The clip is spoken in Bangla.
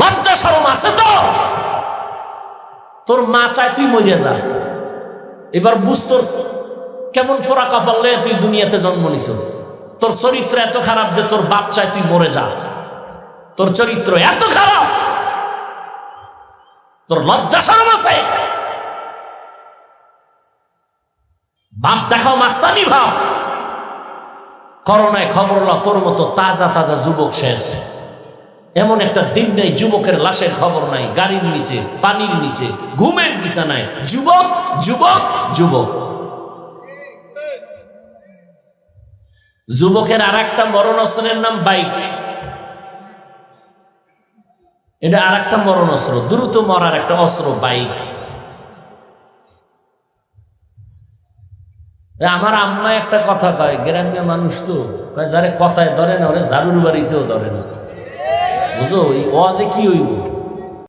লজ্জা সরম আছে তো? তোর মা চায় তুই মরিয়া যা। এবার বুঝ তোর কেমন পোড়া কপালে তুই দুনিয়াতে জন্ম নিছ। তোর চরিত্র এত খারাপ যে তোর বাপ চায় তুই মরে যা। তোর চরিত্র এত খারাপ। তোর লজ্জা সরম আছে। বাপ দেখাও মাস্তানি ভাব। করোনায় খবর হলো তোর মতো তাজা তাজা যুবক শেষ। এমন একটা দিন নেই, যুবকের লাশের খবর নাই, গাড়ির নিচে, পানির নিচে, ঘুমের বিছানায়, যুবক যুবক যুবক। যুবকের আর একটা মরণ অস্ত্রের নাম বাইক। এটা আর একটা মরণ অস্ত্র দ্রুত মরার একটা অস্ত্র, বাইক। আমার আম্মা একটা কথা কয়, গ্রামীয় মানুষ তো যারে কথায় ধরে না, ওরে ঝাড়ুর বাড়িতেও ধরে না। বুঝো ওই ওয়াজে কি হইব